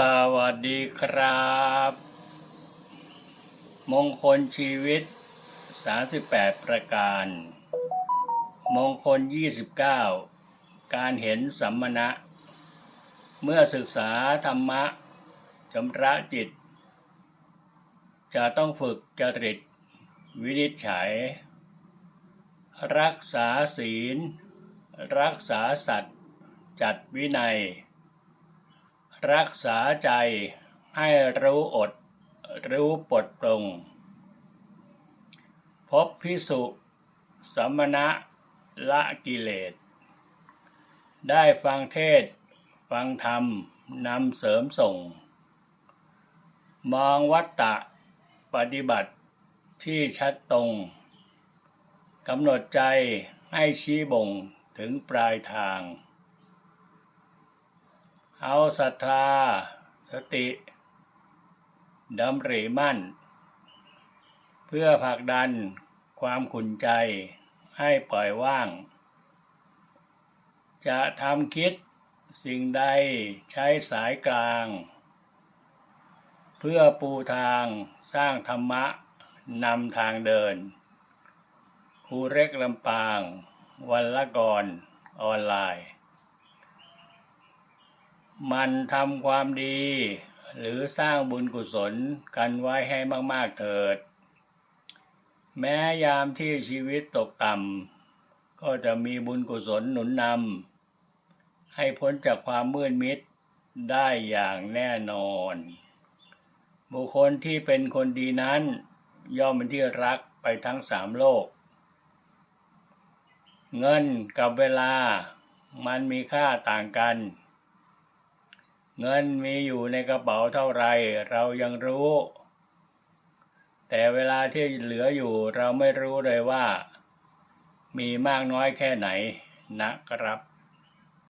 สวัสดีครับ มงคลชีวิต 38 ประการ มงคล 29 การเห็นสัมมณะ เมื่อศึกษาธรรมะชำระจิต จะต้องฝึกจริต วินิจฉัย รักษาศีล รักษาสัตว์ จัดวินัย รักษาใจให้รู้อด รู้ปลดปลงพบพิสุสมณะละกิเลส ได้ฟังเทศ ฟังธรรม นำเสริมส่ง มองวัตตะปฏิบัติที่ชัดตรงกำหนดใจให้ชี้บ่งถึงปลายทาง เอาศรัทธา สติดำริมั่น เพื่อผลักดันความขุนใจให้ปล่อยว่าง จะทำคิดสิ่งใดใช้สายกลาง เพื่อปูทางสร้างธรรมะนำทางเดิน ครูเร็กลำปาง วันละก่อนออนไลน์ มันทำความดี หรือสร้างบุญกุศลกันไว้ให้มาก ๆ เถิด แม้ยามที่ชีวิตตกต่ำก็จะมีบุญกุศลหนุนนำให้พ้นจากความมืดมิดได้อย่างแน่นอน บุคคลที่เป็นคนดีนั้น ย่อมเป็นที่รักไปทั้งสามโลก เงินกับเวลามันมีค่าต่างกัน เงินมีอยู่ในกระเป๋าเท่าไรเรายังรู้ แต่เวลาที่เหลืออยู่เราไม่รู้เลยว่า มีมากน้อยแค่ไหนนะครับ